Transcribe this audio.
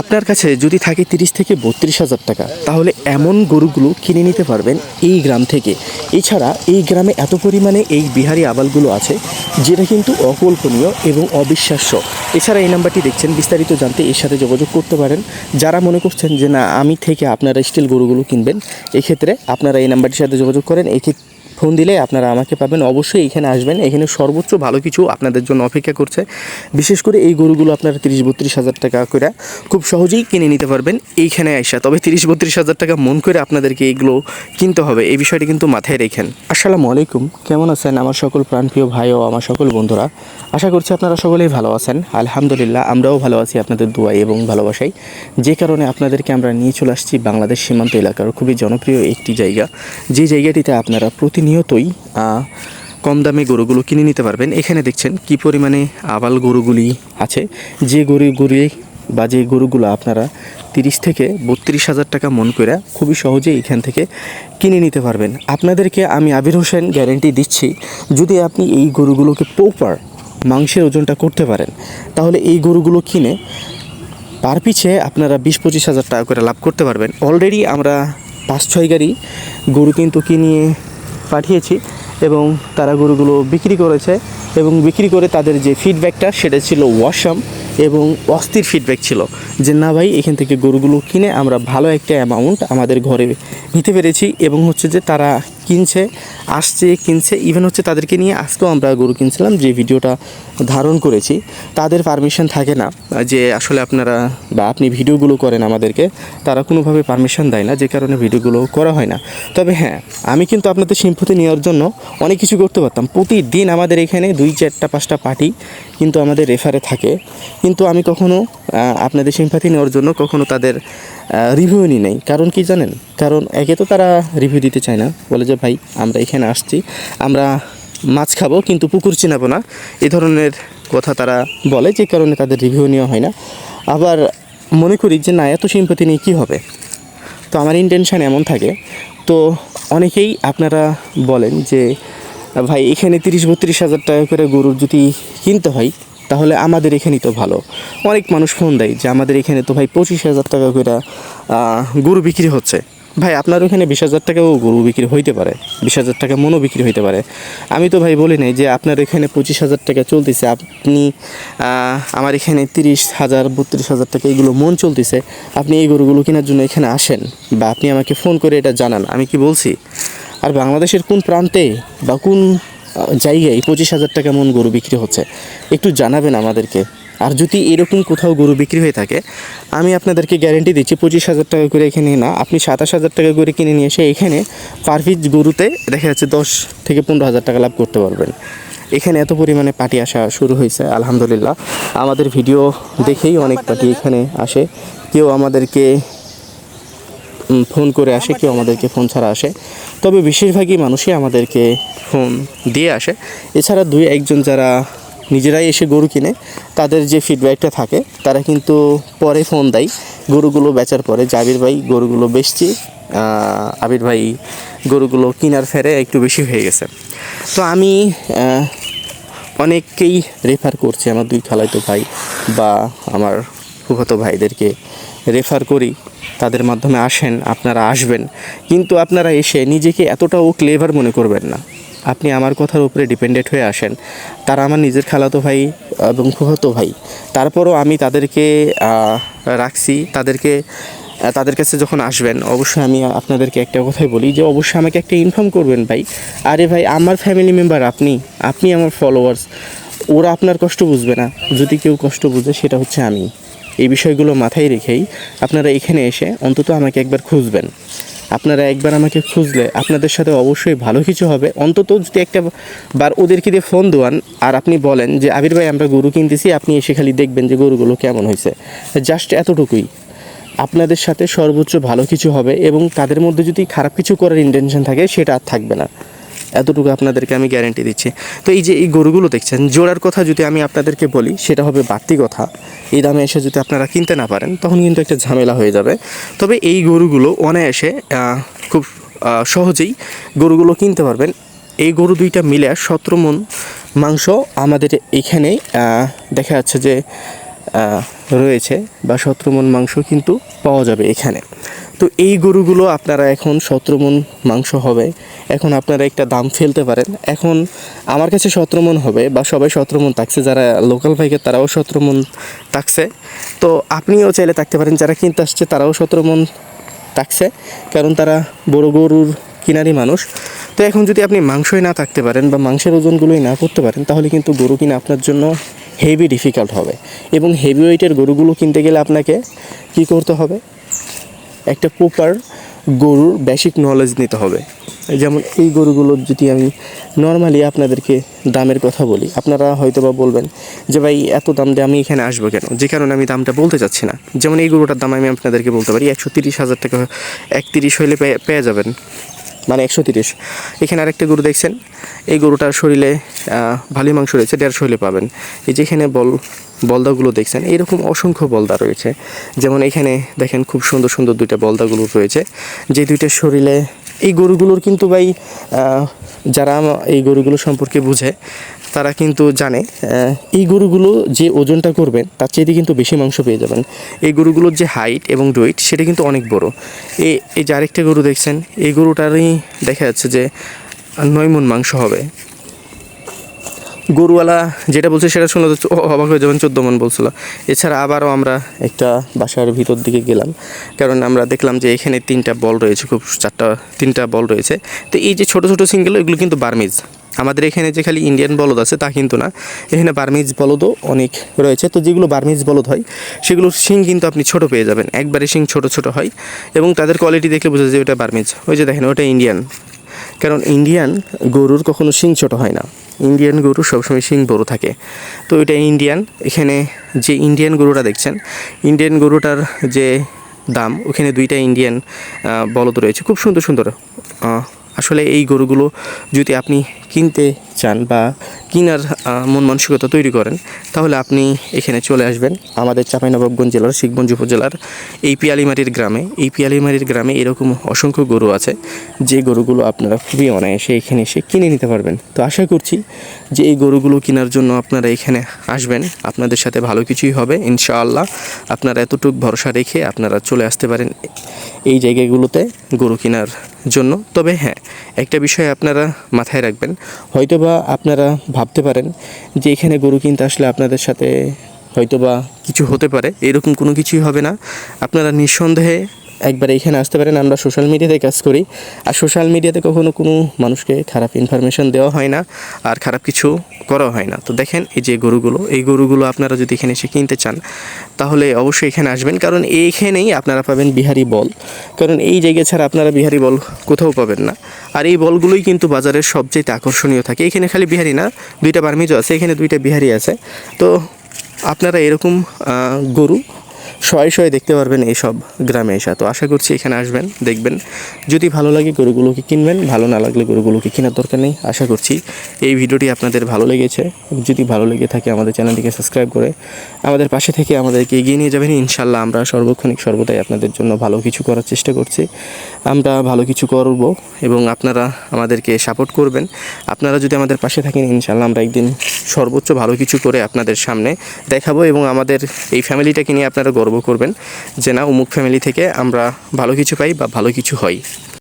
আপনার কাছে যদি থাকে তিরিশ থেকে বত্রিশ হাজার টাকা, তাহলে এমন গরুগুলো কিনে নিতে পারবেন এই গ্রাম থেকে। এছাড়া এই গ্রামে এত পরিমাণে এই বিহারি আবালগুলো আছে, যেটা কিন্তু অকল্পনীয় এবং অবিশ্বাস্য। এছাড়া এই নাম্বারটি দেখছেন, বিস্তারিত জানতে এর সাথে যোগাযোগ করতে পারেন। যারা মনে করছেন যে, না, আমি থেকে আপনারা স্টিল গরুগুলো কিনবেন, এক্ষেত্রে আপনারা এই নাম্বারটির সাথে যোগাযোগ করেন। এক্ষেত্রে ফোন দিলে আপনারা আমাকে পাবেন। অবশ্যই এখানে আসবেন। এখানে সর্বোচ্চ ভালো কিছু আপনাদের জন্য অপেক্ষা করছে। বিশেষ করে এই গরুগুলো আপনারা তিরিশ, বত্রিশ হাজার টাকা করে খুব সহজেই কিনে নিতে পারবেন এইখানে আইসা। তবে তিরিশ, বত্রিশ হাজার টাকা মন করে আপনাদেরকে এইগুলো কিনতে হবে। এই বিষয়টি কিন্তু মাথায় রেখেন। আসসালামু আলাইকুম। কেমন আছেন আমার সকল প্রাণপ্রিয় ভাই ও আমার সকল বন্ধুরা? আশা করছি আপনারা সকলেই ভালো আছেন। আলহামদুলিল্লাহ, আমরাও ভালো আছি আপনাদের দোয়াই এবং ভালোবাসাই যে কারণে আপনাদেরকে আমরা নিয়ে চলে আসছি বাংলাদেশ সীমান্ত এলাকার খুবই জনপ্রিয় একটি জায়গা। যে জায়গাটিতে আপনারা প্রতিনিয়তই কম দামে গরুগুলো কিনে নিতে পারবেন। এখানে দেখছেন কি পরিমাণে আবাল গরুগুলি আছে। যে গরু গরুগুলি বা যে গরুগুলো আপনারা তিরিশ থেকে বত্রিশ হাজার টাকা মন করে খুবই সহজে এখান থেকে কিনে নিতে পারবেন। আপনাদেরকে আমি আবির হোসেন গ্যারেন্টি দিচ্ছি, যদি আপনি এই গরুগুলোকে প্রপার মাংসের ওজনটা করতে পারেন, তাহলে এই গরুগুলো কিনে পার পিছে আপনারা বিশ পঁচিশ হাজার টাকা করে লাভ করতে পারবেন। অলরেডি আমরা পাঁচ ছয় গাড়ি গরু কিন্তু কিনিয়ে পাঠিয়েছি এবং তারা গরুগুলো বিক্রি করেছে এবং বিক্রি করে তাদের যে ফিডব্যাকটা সেটা ছিল ওয়াশাম এবং অস্থির ফিডব্যাক ছিল যে, না ভাই, এখান থেকে গরুগুলো কিনে আমরা ভালো একটা অ্যামাউন্ট আমাদের ঘরে নিতে পেরেছি। এবং হচ্ছে যে, তারা কিনছে আসছে কিনছে ইভেন হচ্ছে তাদেরকে নিয়ে আজকেও আমরা গরু কিনছিলাম যে ভিডিওটা ধারণ করেছি। তাদের পারমিশন থাকে না যে আসলে আপনারা বা আপনি ভিডিওগুলো করেন আমাদেরকে তারা কোনোভাবে পারমিশন দেয় না যে কারণে ভিডিওগুলো করা হয় না। তবে হ্যাঁ আমি কিন্তু আপনাদের সিম্পতি নেওয়ার জন্য অনেক কিছু করতে পারতাম। প্রতিদিন আমাদের এখানে দুই চারটা পাঁচটা পার্টি কিন্তু আমাদের রেফারে থাকে। কিন্তু আমি কখনো আহ, আপনাদের সিম্পাতি নেওয়ার জন্য কখনো তাদের রিভিউ নিই নাই। কারণ কি জানেন? কারণ একে তো তারা রিভিউ দিতে চায় না। বলে যে, ভাই, আমরা এখানে আসছি। আমরা মাছ খাব, কিন্তু পুকুর চিনাবো না। এ ধরনের কথা তারা বলে, যে কারণে তাদের রিভিউ নেওয়া হয় না। আবার মনে করি যে, না, এত সিম্পতি নিয়ে কী হবে? তো আমার ইন্টেনশান এমন থাকে। তো অনেকেই আপনারা বলেন যে, ভাই, এখানে তিরিশ বত্রিশ হাজার টাকা করে গরুর যদি কিনতে হয় তাহলে আমাদের এখানেই তো ভালো। অনেক মানুষ ফোন দেয় যে, আমাদের এখানে তো ভাই পঁচিশ হাজার টাকা করে গরু বিক্রি হচ্ছে। ভাই, আপনার ওখানে বিশ হাজার টাকাও গরু বিক্রি হইতে পারে, বিশ হাজার টাকা মনও বিক্রি হইতে পারে। আমি তো ভাই বলি নাই যে, আপনার এখানে পঁচিশ হাজার টাকা চলতেছে, আপনি আমার এখানে তিরিশ হাজার, বত্রিশ হাজার টাকা এগুলো মন চলতেছে, আপনি এই গরুগুলো কেনার জন্য এখানে আসেন বা আপনি আমাকে ফোন করে এটা জানান। আমি কি বলছি? আর বাংলাদেশের কোন প্রান্তে বা কোন জায়গায় পঁচিশ হাজার টাকা মন গরু বিক্রি হচ্ছে, একটু জানাবেন আমাদেরকে। আর যদি এরকম কোথাও গরু বিক্রি হয়ে থাকে, আমি আপনাদেরকে গ্যারেন্টি দিচ্ছি পঁচিশ হাজার টাকা করে এখানে না, আপনি সাতাশ হাজার টাকা করে কিনে নিয়ে এসে এখানে পার পিস গরুতে দেখা যাচ্ছে দশ থেকে পনেরো হাজার টাকা লাভ করতে পারবেন। এখানে এত পরিমাণে পার্টি আসা শুরু হয়েছে, আলহামদুলিল্লাহ। আমাদের ভিডিও দেখেই অনেক পার্টি এখানে আসে। কেউ আমাদেরকে ফোন করে আসে, কেউ আমাদেরকে ফোন ছাড়া আসে। তবে বেশিরভাগই মানুষই আমাদেরকে ফোন দিয়ে আসে। এছাড়া দুই একজন যারা নিজেরাই এসে গরু কিনে, তাদের যে ফিডব্যাকটা থাকে, তারা কিন্তু পরে ফোন দেয়, গরুগুলো বেচার পরে জাবির ভাই, গরুগুলো বেচছি আবির ভাই গরুগুলো কিনার ফেরে একটু বেশি হয়ে গেছে। তো আমি অনেককেই রেফার করছি, আমার দুই খালাইতো ভাই বা আমার ফুফাতো ভাইদেরকে রেফার করি। তাদের মাধ্যমে আসেন, আপনারা আসবেন। কিন্তু আপনারা এসে নিজেকে এতটাও ক্লেভার মনে করবেন না। আপনি আমার কথার উপরে ডিপেন্ডেন্ট হয়ে আসেন। তারা আমার নিজের খালাতো ভাই এবং ফুফাতো ভাই। তারপরও আমি তাদেরকে রাখছি। তাদেরকে তাদের কাছে যখন আসবেন, অবশ্যই আমি আপনাদেরকে একটা কথাই বলি যে, অবশ্যই আমাকে একটা ইনফর্ম করবেন ভাই। আরে ভাই, আমার ফ্যামিলি মেম্বার আপনি আপনি আমার ফলোয়ার্স ওরা আপনার কষ্ট বুঝবে না। যদি কেউ কষ্ট বুঝে, সেটা হচ্ছে আমি। এই বিষয়গুলো মাথায় রেখেই আপনারা এখানে এসে অন্তত আমাকে একবার খুঁজবেন। আপনারা একবার আমাকে খুঁজলে আপনাদের সাথে অবশ্যই ভালো কিছু হবে। অন্তত যদি একটা বার ওদেরকে দিয়ে ফোন দেওয়ান আর আপনি বলেন যে, আবির ভাই, আমরা গরু কিনতেছি, আপনি এসে খালি দেখবেন যে গরুগুলো কেমন হয়েছে। জাস্ট এতটুকুই। আপনাদের সাথে সর্বোচ্চ ভালো কিছু হবে এবং তাদের মধ্যে যদি খারাপ কিছু করার ইন্টেনশন থাকে, সেটা আর থাকবে না। এতটুকু আপনাদেরকে আমি গ্যারেন্টি দিচ্ছি। তো এই যে এই গরুগুলো দেখছেন, জোড়ার কথা যদি আমি আপনাদেরকে বলি, সেটা হবে বাড়তি কথা। এই দামে এসে যদি আপনারা কিনতে না পারেন, তখন কিন্তু একটা ঝামেলা হয়ে যাবে। তবে এই গরুগুলো অনায়াসে খুব সহজেই গরুগুলো কিনতে পারবেন। এই গরু দুইটা মিলে সতেরো মন মাংস আমাদের এখানে দেখা যাচ্ছে যে রয়েছে বা সতেরো মন মাংস কিন্তু পাওয়া যাবে এখানে। তো এই গরুগুলো আপনারা এখন সতেরো মন মাংস হবে। এখন আপনারা একটা দাম ফেলতে পারেন। এখন আমার কাছে সতেরো মন হবে বা সবাই সতেরো মন থাকছে, যারা লোকাল ভাইকে তারাও সতেরো মন থাকছে। তো আপনিও চাইলে থাকতে পারেন, যারা কিনতে আসছে তারাও সতেরো মন থাকছে, কারণ তারা বড় গরুর কিনারি মানুষ। তো এখন যদি আপনি মাংসই না থাকতে পারেন বা মাংসের ওজনগুলোই না করতে পারেন, তাহলে কিন্তু গরু কিনা আপনার জন্য হেভি ডিফিকাল্ট হবে। এবং হেভি ওয়েটের গরুগুলো কিনতে গেলে আপনাকে কি করতে হবে? একটা প্রপার গরুর বেসিক নলেজ নিতে হবে। যেমন এই গরুগুলোর যদি আমি নর্মালি আপনাদেরকে দামের কথা বলি, আপনারা হয়তো বা বলবেন যে, ভাই, এত দাম দিয়ে আমি এখানে আসব কেন? যে কারণে আমি দামটা বলতে চাচ্ছি না। যেমন এই গরুটার দাম আমি আপনাদেরকে বলতে পারি, একশো তিরিশ হাজার টাকা, একত্রিশ হইলে পেয়ে- যাবেন। মানে একশো তিরিশ। এখানে আরেকটা গরু দেখছেন, এই গরুটার শরীরে ভালোই মাংস রয়েছে, দেড়শো হইলে পাবেন। এই যেখানে বল বলদাগুলো দেখছেন, এরকম অসংখ্য বলদা রয়েছে। যেমন এখানে দেখেন খুব সুন্দর সুন্দর দুইটা বলদাগুলো রয়েছে। যে দুইটা শরীরে এই গরুগুলোর কিন্তু ভাই যারা এই গরুগুলো সম্পর্কে বুঝে, তারা কিন্তু জানে এই গরুগুলো যে ওজনটা করবেন, তার চাইতে কিন্তু বেশি মাংস পেয়ে যাবেন। এই গরুগুলোর যে হাইট এবং ওয়েট সেটা কিন্তু অনেক বড়। এই এই যে আরেকটা গরু দেখছেন, এই গরুটারই দেখা যাচ্ছে যে নয় মন মাংস হবে। গরুওয়ালা যেটা বলছে সেটা শুনে তো অবাক হয়ে যাবেন, চোদ্দ মন বলছিল। এছাড়া আবারও আমরা একটা বাসার ভিতর দিকে গেলাম, কারণ আমরা দেখলাম যে এখানে তিনটা বল রয়েছে, খুব চারটা, তিনটা বল রয়েছে। তো এই যে ছোট ছোট সিঙ্গেল এগুলো কিন্তু বার্মিজ। আমাদের এখানে যে খালি ইন্ডিয়ান বলদ আছে, তা কিন্তু না। এখানে বার্মিজ বলদও অনেক রয়েছে। তো যেগুলো বার্মিজ বলদ হয়, সেগুলোর শিং কিন্তু আপনি ছোট পেয়ে যাবেন। একবারে শিং ছোট ছোট হয় এবং তাদের কোয়ালিটি দেখলে বোঝা যায় ওটা বার্মিজ। ওই যে দেখেন, ওটা ইন্ডিয়ান কারণ ইন্ডিয়ান গরুর কখনো শিং ছোট হয় না। ইন্ডিয়ান গরু সবসময় শিং বড় থাকে। তো এটা ইন্ডিয়ান এখানে যে ইন্ডিয়ান গরুটা দেখছেন ইন্ডিয়ান গরুটার যে দাম, ওখানে দুইটা ইন্ডিয়ান বলদ রয়েছে। খুব সুন্দর সুন্দর। আসলে এই গরুগুলো যদি আপনি কিনতে চান বা কিনার মন মানসিকতা তৈরি করেন, তাহলে আপনি এখানে চলে আসবেন আমাদের চাঁপাইনবাবগঞ্জ জেলার শিখগঞ্জ উপজেলার এই পিয়ালিমারির গ্রামে। এই পিয়ালিমারির গ্রামে এরকম অসংখ্য গরু আছে, যে গরুগুলো আপনারা খুবই অনায়াসে এখানে এসে কিনে নিতে পারবেন। তো আশা করছি যে এই গরুগুলো কেনার জন্য আপনারা এখানে আসবেন, আপনাদের সাথে ভালো কিছুই হবে, ইনশাআল্লাহ। আপনারা এতটুকু ভরসা রেখে আপনারা চলে আসতে পারেন এই জায়গাগুলোতে গরু কেনার জন্য। তবে হ্যাঁ একটা বিষয় আপনারা মাথায় রাখবেন হয়তোবা আপনারা ভাবতে পারেন যে এখানে গরু কিনতে আসলে আপনাদের সাথে হয়তোবা কিছু হতে পারে, এরকম কোনো কিছুই হবে না। আপনারা নিঃসন্দেহে একবার এখানে আসতে পারেন, আমরা সোশ্যাল মিডিয়াতে কাজ করি। আর সোশ্যাল মিডিয়াতে কখনো কোনো মানুষকে খারাপ ইনফরমেশন দেওয়া হয় না, আর খারাপ কিছু করা হয় না। তো দেখেন এই যে গরুগুলো, এই গরুগুলো আপনারা যদি এখানে এসে কিনতে চান, তাহলে অবশ্যই এখানে আসবেন। কারণ এইখানেই আপনারা পাবেন বিহারি বল। কারণ এই জায়গা ছাড়া আপনারা বিহারি বল কোথাও পাবেন না। আর এই বলগুলোই কিন্তু বাজারের সবচেয়ে আকর্ষণীয় থাকে। এখানে খালি বিহারি না, দুইটা বার্মিজও আছে, এখানে দুইটা বিহারি আছে। তো আপনারা এরকম গরু শয়ে শয়ে দেখতে পারবেন এইসব গ্রামে এসা। তো আশা করছি এখানে আসবেন, দেখবেন। যদি ভালো লাগে গরুগুলোকে কিনবেন, ভালো না লাগলে গরুগুলোকে কেনার দরকার নেই। আশা করছি এই ভিডিওটি আপনাদের ভালো লেগেছে। যদি ভালো লেগে থাকে আমাদের চ্যানেলটিকে সাবস্ক্রাইব করে আমাদের পাশে থেকে আমাদেরকে এগিয়ে নিয়ে যাবেন। ইনশাল্লাহ আমরা সর্বক্ষণিক সর্বদাই আপনাদের জন্য ভালো কিছু করার চেষ্টা করছি। আমরা ভালো কিছু করব এবং আপনারা আমাদেরকে সাপোর্ট করবেন। আপনারা যদি আমাদের পাশে থাকেন ইনশাল্লাহ আমরা একদিন সর্বোচ্চ ভালো কিছু করে আপনাদের সামনে দেখাবো এবং আমাদের এই ফ্যামিলিটাকে নিয়ে আপনারা গর্ব করবেন যে না, অমুক ফ্যামিলি থেকে আমরা ভালো কিছু পাই বা ভালো কিছু হয়